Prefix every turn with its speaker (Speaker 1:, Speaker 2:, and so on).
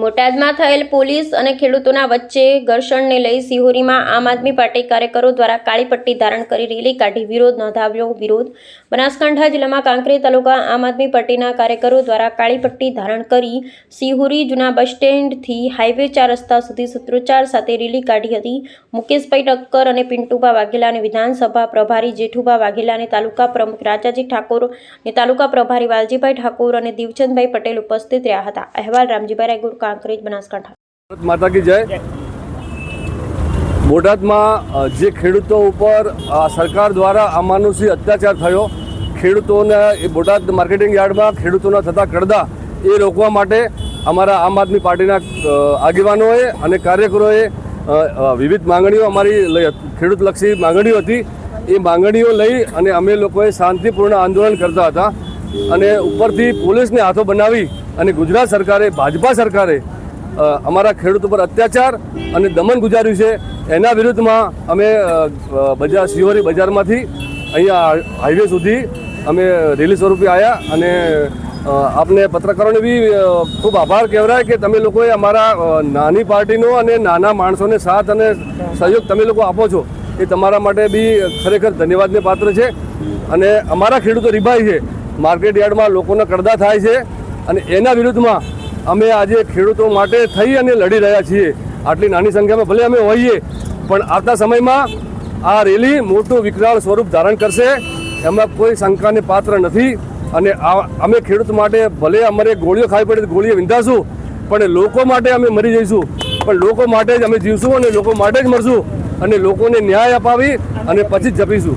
Speaker 1: બોટાદમાં થયેલ પોલીસ અને ખેડૂતોના વચ્ચે ઘર્ષણને લઈ સિહોરીમાં આમ આદમી પાર્ટી કાર્યકરો દ્વારા કાળી પટ્ટી ધારણ કરી રેલી કાઢી વિરોધ નોંધાવ્યો. વિરોધ? બનાસકાંઠા જિલ્લામાં કાંકરી તાલુકા આમ આદમી પાર્ટીના કાર્યકરો દ્વારા કાળી પટ્ટી ધારણ કરી સિહોરી જૂના બસ સ્ટેન્ડથી હાઈવે ચાર રસ્તા સુધી સૂત્રોચ્ચાર સાથે રેલી કાઢી હતી. મુકેશભાઈ ટક્કર અને પિન્ટુભા વાઘેલા અને વિધાનસભા પ્રભારી જેઠુભા વાઘેલા અને તાલુકા પ્રમુખ રાજાજી ઠાકોર અને તાલુકા પ્રભારી વાલજીભાઈ ઠાકોર અને દીવચંદભાઈ પટેલ ઉપસ્થિત રહ્યા હતા. અહેવાલ રામજીભાઈ રાયગુર કાંકરેજ, બનાસકાંઠા.
Speaker 2: માતા કી જય. બોટાદમાં જે ખેડૂતો ઉપર સરકાર દ્વારા અમાનુષી અત્યાચાર થયો, ખેડૂતોને એ બોટાદ માર્કેટિંગ યાર્ડમાં ખેડૂતોના થતા કડદા એ રોકવા માટે અમારા આમ આદમી પાર્ટીના આગેવાનોએ અને કાર્યકરોએ વિવિધ માંગણીઓ અમારી ખેડૂતલક્ષી માંગણીઓ હતી. એ માંગણીઓ લઈ અને અમે લોકોએ શાંતિપૂર્ણ આંદોલન કરતા હતા અને ઉપરથી પોલીસને હાથો બનાવી અને ગુજરાત સરકારે, ભાજપા સરકારે અમારા ખેડૂતો પર અત્યાચાર અને દમન ગુજાર્યું છે. એના વિરુદ્ધમાં અમે બજાર શિહોરી બજારમાંથી અહીંયા હાઈવે સુધી અમે રેલી સ્વરૂપે આવ્યા અને આપને પત્રકારોને બી ખૂબ આભાર કહેવાય કે તમે લોકોએ અમારા નાની પાર્ટીનો અને નાના માણસોને સાથ અને સહયોગ તમે લોકો આપો છો એ તમારા માટે બી ખરેખર ધન્યવાદને પાત્ર છે. અને અમારા ખેડૂતો રિભાઈ છે. માર્કેટ યાર્ડમાં લોકોના કડદા થાય છે. અને એના વિરુદ્ધમાં અમે આજે ખેડૂતો માટે થઈ અને લડી રહ્યા છીએ. આટલી નાની સંખ્યામાં ભલે અમે હોઈએ, પણ આવતા સમયમાં આ રેલી મોટું વિકરાળ સ્વરૂપ ધારણ કરશે. એમાં કોઈ શંકાને પાત્ર નથી. અને અમે ખેડૂત માટે ભલે અમારે ગોળીઓ ખાવી પડે ગોળીઓ વિંધાશું, પણ લોકો માટે અમે મરી જઈશું. પણ લોકો માટે જ અમે જીવશું અને લોકો માટે જ મરશું. અને લોકોને ન્યાય અપાવી અને પછી જ જપીશું.